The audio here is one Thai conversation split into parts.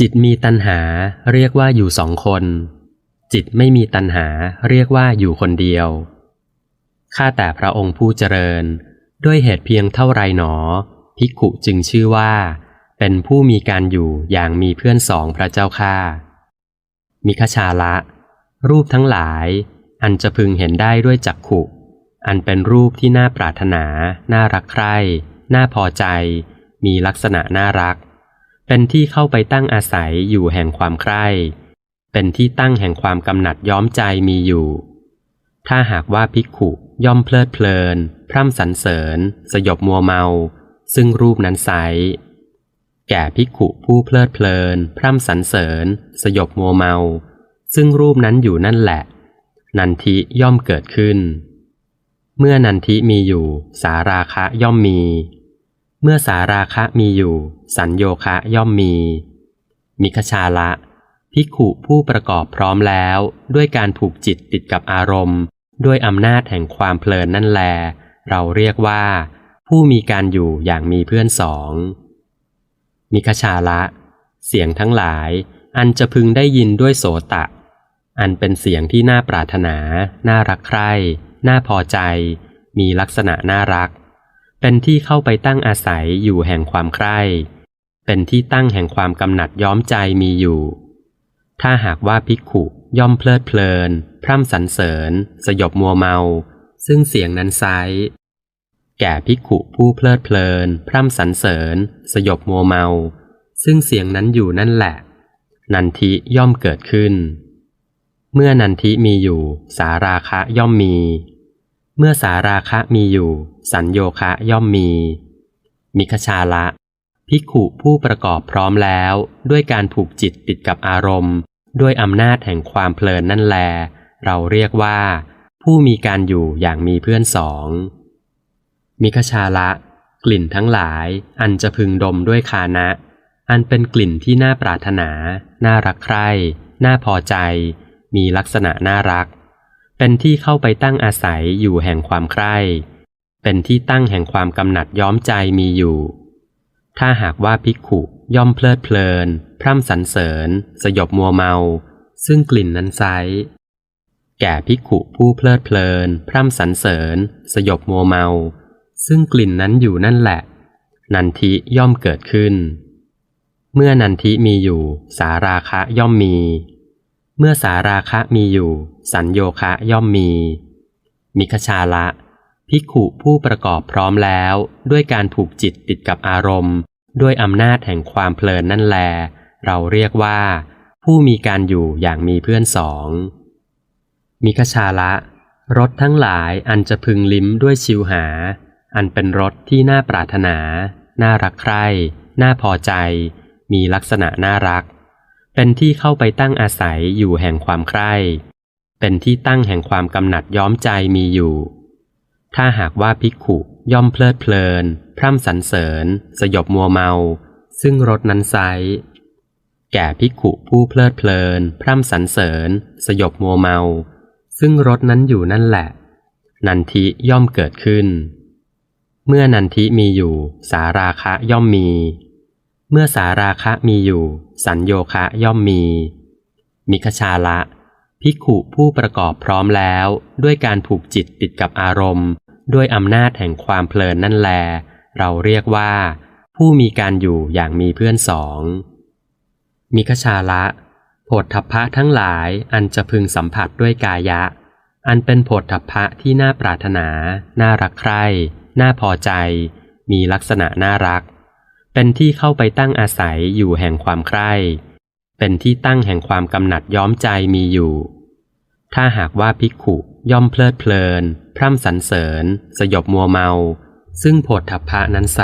จิตมีตัณหาเรียกว่าอยู่สองคน จิตไม่มีตัณหาเรียกว่าอยู่คนเดียว ข้าแต่พระองค์ผู้เจริญ ด้วยเหตุเพียงเท่าไรหนอ ภิกขุจึงชื่อว่า เป็นผู้มีการอยู่อย่างมีเพื่อนสองพระเจ้าข้ามิคชาละ รูปทั้งหลาย อันจะพึงเห็นได้ด้วยจักขุ อันเป็นรูปที่น่าปรารถนา น่ารักใคร่ น่าพอใจ มีลักษณะน่ารัก เป็นที่เข้าไปตั้งอาศัยอยู่แห่งความใคร่ เป็นที่ตั้งแห่งความกำหนัดย้อมใจมีอยู่ ถ้าหากว่าภิกขุย่อมเพลิดเพลิน พร่ำสรรเสริญ สยบมัวเมา ซึ่งรูปนั้นไซแก่ภิกขุผู้เพลิดเพลิน พร่ำสรรเสริญ สยบมัวเมา ซึ่งรูปนั้นอยู่นั่นแหละ นันทิย่อมเกิดขึ้น เมื่อนันทิมีอยู่ สาราคะย่อมมี เมื่อสาราคะมีอยู่ สัญโยคะย่อมมี มิคชาละ ภิกขุผู้ประกอบพร้อมแล้ว ด้วยการผูกจิตติดกับอารมณ์ ด้วยอำนาจแห่งความเพลินนั่นแล เราเรียกว่า ผู้มีการอยู่อย่างมีเพื่อนสอง มิคชาละ เสียงทั้งหลาย อันจะพึงได้ยินด้วยโสตะ อันเป็นเสียงที่น่าปรารถนา น่ารักใคร่ น่าพอใจ มีลักษณะน่ารัก เป็นที่เข้าไปตั้งอาศัยอยู่แห่งความใคร่ เป็นที่ตั้งแห่งความกำหนัดย้อมใจมีอยู่ ถ้าหากว่าภิกขุย่อมเพลิดเพลิน พร่ำสรรเสริญ สยบมัวเมา ซึ่งเสียงนั้นไซแก่ภิกขุผู้เพลิดเพลิน พร่ำสรรเสริญ สยบมัวเมา ซึ่งเสียงนั้นอยู่นั่นแหละ นันทิย่อมเกิดขึ้น เมื่อนันทิมีอยู่ สาราคะย่อมมี เมื่อสาราคะมีอยู่ สัญโยคะย่อมมี มิคชาละภิกขุผู้ประกอบพร้อมแล้วด้วยการผูกจิตติดกับอารมณ์ ด้วยอำนาจแห่งความเพลินนั่นแล เราเรียกว่า ผู้มีการอยู่อย่างมีเพื่อนสอง มิคชาละ กลิ่นทั้งหลาย อันจะพึงดมด้วยคานะ อันเป็นกลิ่นที่น่าปรารถนา น่ารักใคร่ น่าพอใจ มีลักษณะน่ารัก เป็นที่เข้าไปตั้งอาศัยอยู่แห่งความใคร่ เป็นที่ตั้งแห่งความกำหนัดย้อมใจมีอยู่ ถ้าหากว่าภิกขุย่อมเพลิดเพลิน พร่ำสรรเสริญ สยบมัวเมา ซึ่งกลิ่นนั้นไซแก่ภิกขุผู้เพลิดเพลิน พร่ำสรรเสริญ สยบมัวเมา ซึ่งกลิ่นนั้นอยู่นั่นแหละ นันทิย่อมเกิดขึ้น เมื่อนันทิมีอยู่ สาราคะย่อมมี เมื่อสาราคะมีอยู่ สัญโยคะย่อมมี มิคชาละ ภิกขุผู้ประกอบพร้อมแล้ว ด้วยการผูกจิตติดกับอารมณ์ ด้วยอำนาจแห่งความเพลินนั่นแล เราเรียกว่า ผู้มีการอยู่อย่างมีเพื่อนสองมิคชาละรสทั้งหลายอันจะพึงลิ้มด้วยชิวหา อันเป็นรสที่น่าปรารถนา น่ารักใคร่ น่าพอใจ มีลักษณะน่ารัก เป็นที่เข้าไปตั้งอาศัยอยู่แห่งความใคร่ เป็นที่ตั้งแห่งความกำหนัดย้อมใจมีอยู่ ถ้าหากว่าภิกขุย่อมเพลิดเพลิน พร่ำสรรเสริญ สยบมัวเมา ซึ่งรสนั้นไซแก่ภิกขุผู้เพลิดเพลิน พร่ำสรรเสริญ สยบมัวเมา ซึ่งรสนั้นอยู่นั่นแหละ นันทิย่อมเกิดขึ้น เมื่อนันทิมีอยู่ สาราคะย่อมมี เมื่อสาราคะมีอยู่ สัญโยคะย่อมมี มิคชาละภิกขุผู้ประกอบพร้อมแล้ว ด้วยการผูกจิตติดกับอารมณ์ ด้วยอำนาจแห่งความเพลินนั่นแล เราเรียกว่า ผู้มีการอยู่อย่างมีเพื่อนสองมิคชาละโผฏฐัพพะทั้งหลายอันจะพึงสัมผัสด้วยกายะ อันเป็นโผฏฐัพพะที่น่าปรารถนา น่ารักใคร่น่าพอใจ มีลักษณะน่ารัก เป็นที่เข้าไปตั้งอาศัยอยู่แห่งความใคร่ เป็นที่ตั้งแห่งความกำหนัดย้อมใจมีอยู่ ถ้าหากว่าภิกขุย่อมเพลิดเพลิน พร่ำสรรเสริญ สยบมัวเมา ซึ่งโผฏฐัพพะนั้นไซ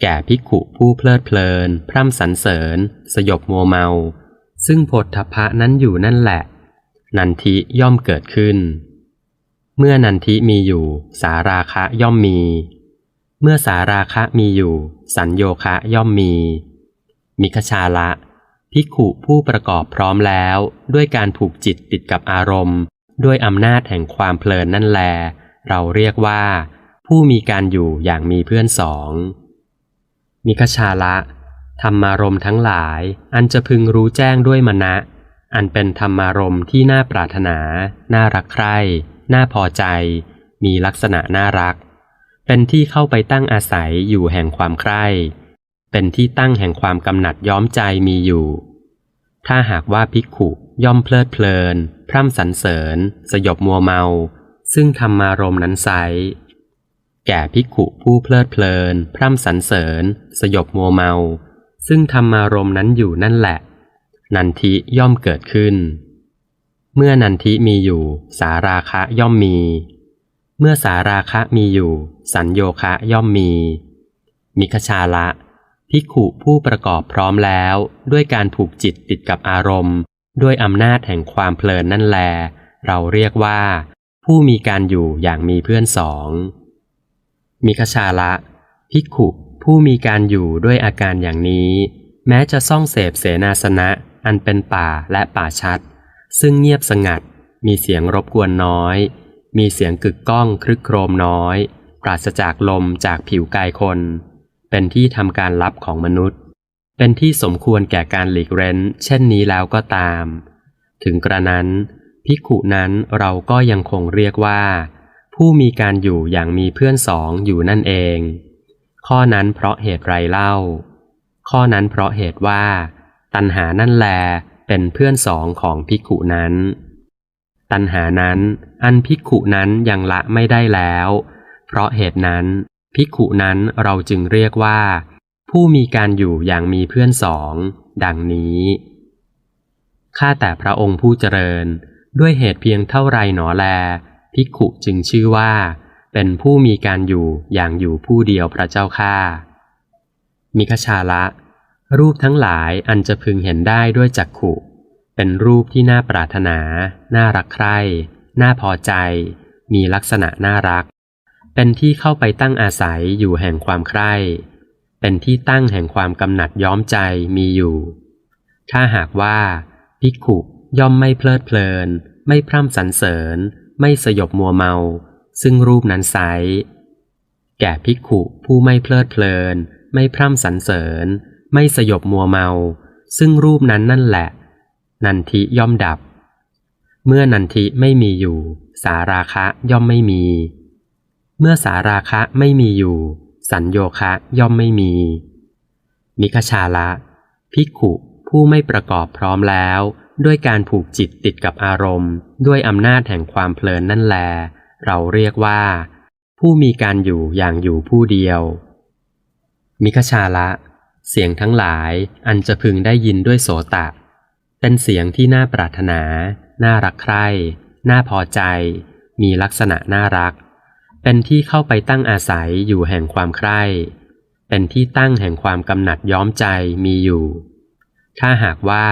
แก่ภิกขุผู้เพลิดเพลิน พร่ำสรรเสริญ สยบมัวเมา ซึ่งโผฏฐัพพะนั้นอยู่นั่นแหละ นันทิย่อมเกิดขึ้น เมื่อนันทิมีอยู่ สาราคะย่อมมี เมื่อสาราคะมีอยู่ สัญโยคะย่อมมี มิคชาละภิกขุผู้ประกอบพร้อมแล้ว ด้วยการผูกจิตติดกับอารมณ์ ด้วยอำนาจแห่งความเพลินนั่นแล เราเรียกว่า ผู้มีการอยู่อย่างมีเพื่อนสอง มิคชาละ ธรรมารมทั้งหลาย อันจะพึงรู้แจ้งด้วยมณะ อันเป็นธรรมารมที่น่าปรารถนา น่ารักใคร่ น่าพอใจ มีลักษณะน่ารัก เป็นที่เข้าไปตั้งอาศัยอยู่แห่งความใคร่ เป็นที่ตั้งแห่งความกำหนัดย้อมใจมีอยู่ ถ้าหากว่าภิกขุย่อมเพลิดเพลิน พร่ำสรรเสริญ สยบมัวเมา ซึ่งธรรมารมณ์นั้นไซแก่ภิกขุผู้เพลิดเพลิน พร่ำสรรเสริญ สยบมัวเมา ซึ่งธรรมารมณ์นั้นอยู่นั่นแหละ นันทิย่อมเกิดขึ้น เมื่อนันทิมีอยู่ สาราคะย่อมมี เมื่อสาราคะมีอยู่ สัญโยคะย่อมมี มิคชาละภิกขุผู้ประกอบพร้อมแล้ว ด้วยการผูกจิตติดกับอารมณ์ ด้วยอำนาจแห่งความเพลินนั่นแล เราเรียกว่า ผู้มีการอยู่อย่างมีเพื่อนสองมิคชาละภิกขุผู้มีการอยู่ด้วยอาการอย่างนี้ แม้จะซ่องเสพเสนาสนะ อันเป็นป่าและป่าชัด ซึ่งเงียบสงัด มีเสียงรบกวนน้อย มีเสียงกึกก้องครึกโครมน้อย ปราศจากลมจากผิวกายคน เป็นที่ทำการลับของมนุษย์ เป็นที่สมควรแก่การหลีกเร้น เช่นนี้แล้วก็ตาม ถึงกระนั้นภิกขุนั้นเราก็ยังคงเรียกว่า ผู้มีการอยู่อย่างมีเพื่อนสองอยู่นั่นเอง ข้อนั้นเพราะเหตุไรเล่า ข้อนั้นเพราะเหตุว่า ตัณหานั่นแลเป็นเพื่อนสองของภิกขุนั้น ตัณหานั้น อันภิกขุนั้นยังละไม่ได้แล้ว เพราะเหตุนั้นภิกขุนั้นเราจึงเรียกว่า ผู้มีการอยู่อย่างมีเพื่อนสอง ดังนี้ ข้าแต่พระองค์ผู้เจริญ ด้วยเหตุเพียงเท่าไรหนอแล ภิกขุจึงชื่อว่า เป็นผู้มีการอยู่อย่างอยู่ผู้เดียวพระเจ้าข้ามิคชาละ รูปทั้งหลายอันจะพึงเห็นได้ด้วยจักขุ เป็นรูปที่น่าปรารถนา น่ารักใคร่ น่าพอใจ มีลักษณะน่ารัก เป็นที่เข้าไปตั้งอาศัยอยู่แห่งความใคร่ เป็นที่ตั้งแห่งความกำหนัดย้อมใจมีอยู่ ถ้าหากว่า ภิกขุย่อมไม่เพลิดเพลิน ไม่พร่ำสรรเสริญ ไม่สยบมัวเมา ซึ่งรูปนั้นไซแก่ภิกขุผู้ไม่เพลิดเพลิน ไม่พร่ำสรรเสริญ ไม่สยบมัวเมา ซึ่งรูปนั้นนั่นแหละ นันทิย่อมดับ เมื่อนันทิไม่มีอยู่ สาราคะย่อมไม่มี เมื่อสาราคะไม่มีอยู่ สัญโยคะย่อมไม่มี มิคชาละภิกขุผู้ไม่ประกอบพร้อมแล้ว ด้วยการผูกจิตติดกับอารมณ์ ด้วยอำนาจแห่งความเพลินนั่นแล เราเรียกว่า ผู้มีการอยู่อย่างอยู่ผู้เดียว มิคชาละ เสียงทั้งหลายอันจะพึงได้ยินด้วยโสตะ เป็นเสียงที่น่าปรารถนา น่ารักใคร่ น่าพอใจ มีลักษณะน่ารัก เป็นที่เข้าไปตั้งอาศัยอยู่แห่งความใคร่ เป็นที่ตั้งแห่งความกำหนัดย้อมใจมีอยู่ ถ้าหากว่า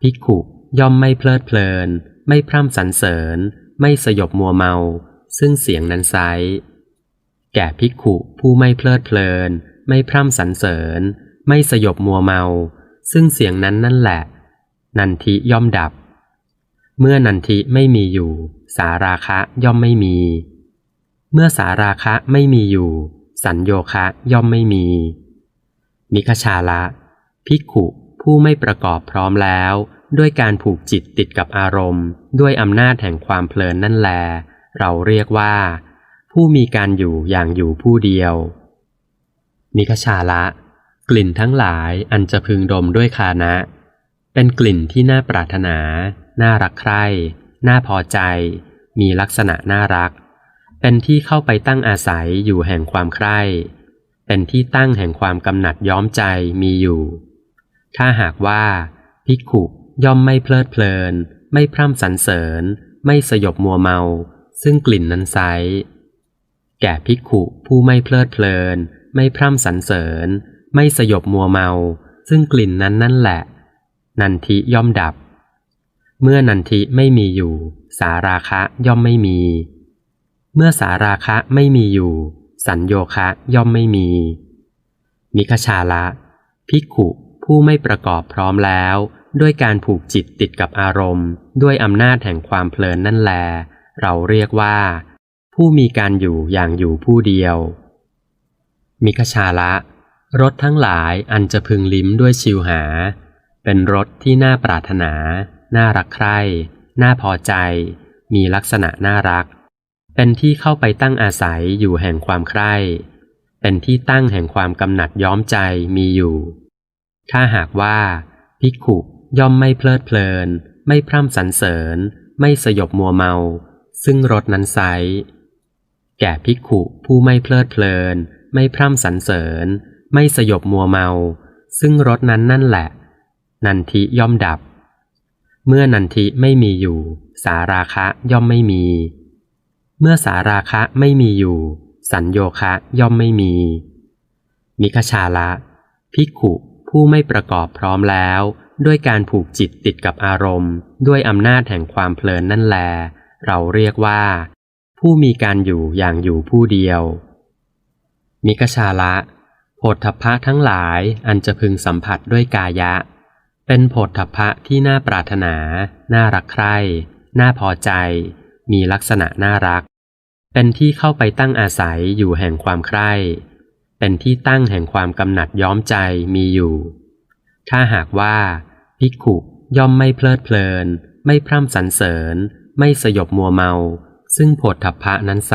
ภิกขุย่อมไม่เพลิดเพลิน ไม่พร่ำสรรเสริญ ไม่สยบมัวเมา ซึ่งเสียงนั้นไซแก่ภิกขุผู้ไม่เพลิดเพลิน ไม่พร่ำสรรเสริญ ไม่สยบมัวเมา ซึ่งเสียงนั้นนั่นแหละ นันทิย่อมดับ เมื่อนันทิไม่มีอยู่ สาราคะย่อมไม่มี เมื่อสาราคะไม่มีอยู่ สัญโยคะย่อมไม่มี มิคชาละ ภิกขุผู้ไม่ประกอบพร้อมแล้ว ด้วยการผูกจิตติดกับอารมณ์ ด้วยอำนาจแห่งความเพลินนั่นแล เราเรียกว่า ผู้มีการอยู่อย่างอยู่ผู้เดียว มิคชาละ กลิ่นทั้งหลายอันจะพึงดมด้วยคานะ เป็นกลิ่นที่น่าปรารถนา น่ารักใคร่ น่าพอใจ มีลักษณะน่ารัก เป็นที่เข้าไปตั้งอาศัยอยู่แห่งความใคร่ เป็นที่ตั้งแห่งความกำหนัดย้อมใจมีอยู่ ถ้าหากว่าภิกขุย่อมไม่เพลิดเพลิน ไม่พร่ำสรรเสริญ ไม่สยบมัวเมา ซึ่งกลิ่นนั้นไซแก่ภิกขุผู้ไม่เพลิดเพลิน ไม่พร่ำสรรเสริญ ไม่สยบมัวเมา ซึ่งกลิ่นนั้นนั่นแหละ นันทิย่อมดับ เมื่อนันทิไม่มีอยู่ สาราคะย่อมไม่มี เมื่อสาราคะไม่มีอยู่ สัญโยคะย่อมไม่มี มิคชาละ ภิกขุผู้ไม่ประกอบพร้อมแล้ว ด้วยการผูกจิตติดกับอารมณ์ ด้วยอำนาจแห่งความเพลินนั่นแล เราเรียกว่า ผู้มีการอยู่อย่างอยู่ผู้เดียว มิคชาละรสทั้งหลายอันจะพึงลิ้มด้วยชิวหา เป็นรสที่น่าปรารถนา น่ารักใคร่ น่าพอใจ มีลักษณะน่ารัก เป็นที่เข้าไปตั้งอาศัยอยู่แห่งความใคร่ เป็นที่ตั้งแห่งความกำหนัดย้อมใจมีอยู่ ถ้าหากว่า ภิกขุย่อมไม่เพลิดเพลิน ไม่พร่ำสรรเสริญ ไม่สยบมัวเมา ซึ่งรสนั้นไซแก่ภิกขุผู้ไม่เพลิดเพลิน ไม่พร่ำสรรเสริญ ไม่สยบมัวเมา ซึ่งรสนั้นนั่นแหละ นันทิย่อมดับ เมื่อนันทิไม่มีอยู่ สาราคะย่อมไม่มี เมื่อสาราคะไม่มีอยู่ สัญโยคะย่อมไม่มี มิคชาละ ภิกขุผู้ไม่ประกอบพร้อมแล้ว ด้วยการผูกจิตติดกับอารมณ์ ด้วยอำนาจแห่งความเพลินนั่นแล เราเรียกว่า ผู้มีการอยู่อย่างอยู่ผู้เดียว มิกชาละโพธพะทั้งหลายอันจะพึงสัมผัสด้วยกายะ เป็นโพธพะที่น่าปรารถนา น่ารักใคร่ น่าพอใจมีลักษณะน่ารัก เป็นที่เข้าไปตั้งอาศัยอยู่แห่งความใคร่ เป็นที่ตั้งแห่งความกำหนัดย้อมใจมีอยู่ ถ้าหากว่าภิกขุย่อมไม่เพลิดเพลิน ไม่พร่ำสรรเสริญ ไม่สยบมัวเมา ซึ่งโพธพะนั้นไซ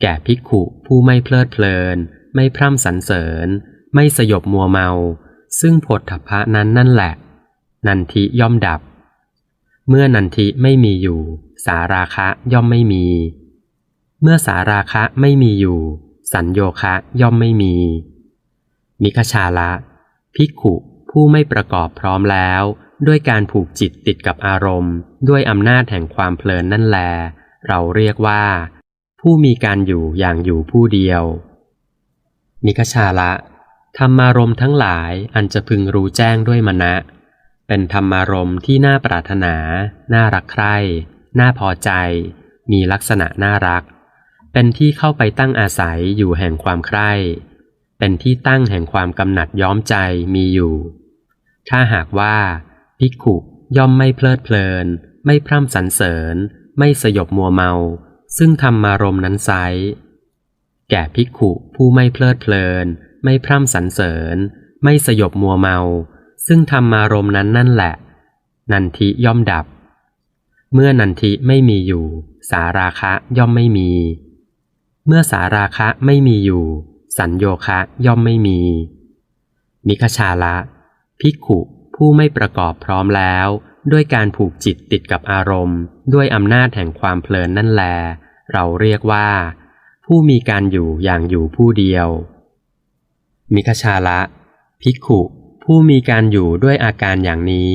แก่ภิกขุผู้ไม่เพลิดเพลิน ไม่พร่ำสรรเสริญ ไม่สยบมัวเมา ซึ่งโพพะนั้นนั่นแหละ นันทิย่อมดับ เมื่อนันทิไม่มีอยู่ สาราคะย่อมไม่มี เมื่อสาราคะไม่มีอยู่ สัญโยคะย่อมไม่มี มิคชาละภิกขุผู้ไม่ประกอบพร้อมแล้ว ด้วยการผูกจิตติดกับอารมณ์ ด้วยอำนาจแห่งความเพลินนั่นแล เราเรียกว่า ผู้มีการอยู่อย่างอยู่ผู้เดียว มิคชาละธรรมารมณ์ทั้งหลายอันจะพึงรู้แจ้งด้วยมณะ เป็นธรรมารมณ์ที่น่าปรารถนา น่ารักใคร่ น่าพอใจ มีลักษณะน่ารัก เป็นที่เข้าไปตั้งอาศัยอยู่แห่งความใคร่เป็นที่ตั้งแห่งความกำหนัดย้อมใจมีอยู่ ถ้าหากว่าภิกขุย่อมไม่เพลิดเพลิน ไม่พร่ำสรรเสริญ ไม่สยบมัวเมา ซึ่งธรรมารมนั้นไซแก่ภิกขุผู้ไม่เพลิดเพลิน ไม่พร่ำสรรเสริญ ไม่สยบมัวเมา ซึ่งธรรมารมนั้นนั่นแหละ นันทิย่อมดับ เมื่อนันทิไม่มีอยู่ สาราคะย่อมไม่มี เมื่อสาราคะไม่มีอยู่ สัญโยคะย่อมไม่มี มิคชาละ ภิกขุผู้ไม่ประกอบพร้อมแล้ว ด้วยการผูกจิตติดกับอารมณ์ ด้วยอำนาจแห่งความเพลินนั่นแล เราเรียกว่า ผู้มีการอยู่อย่างอยู่ผู้เดียว มิคชาละ ภิกขุผู้มีการอยู่ด้วยอาการอย่างนี้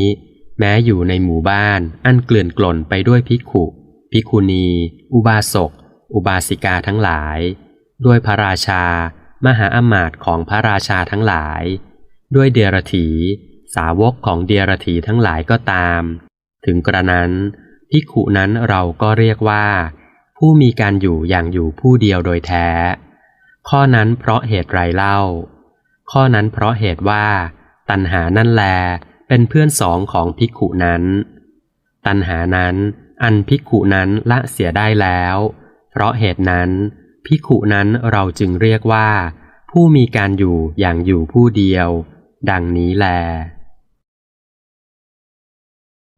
แม้อยู่ในหมู่บ้าน อันเกลื่อนกล่นไปด้วยภิกขุ ภิกขุณี อุบาสก อุบาสิกาทั้งหลาย ด้วยพระราชา มหาอมาตย์ของพระราชาทั้งหลาย ด้วยเดรถี สาวกของเดียรถีทั้งหลายก็ตาม ถึงกระนั้นภิกขุนั้นเราก็เรียกว่า ผู้มีการอยู่อย่างอยู่ผู้เดียวโดยแท้ ข้อนั้นเพราะเหตุไรเล่า ข้อนั้นเพราะเหตุว่า ตัณหานั่นแลเป็นเพื่อนสองของภิกขุนั้น ตัณหานั้นอันภิกขุนั้นละเสียได้แล้ว เพราะเหตุนั้นพิขุนั้นเราจึงเรียกว่า ผู้มีการอยู่อย่างอยู่ผู้เดียว ดังนี้แล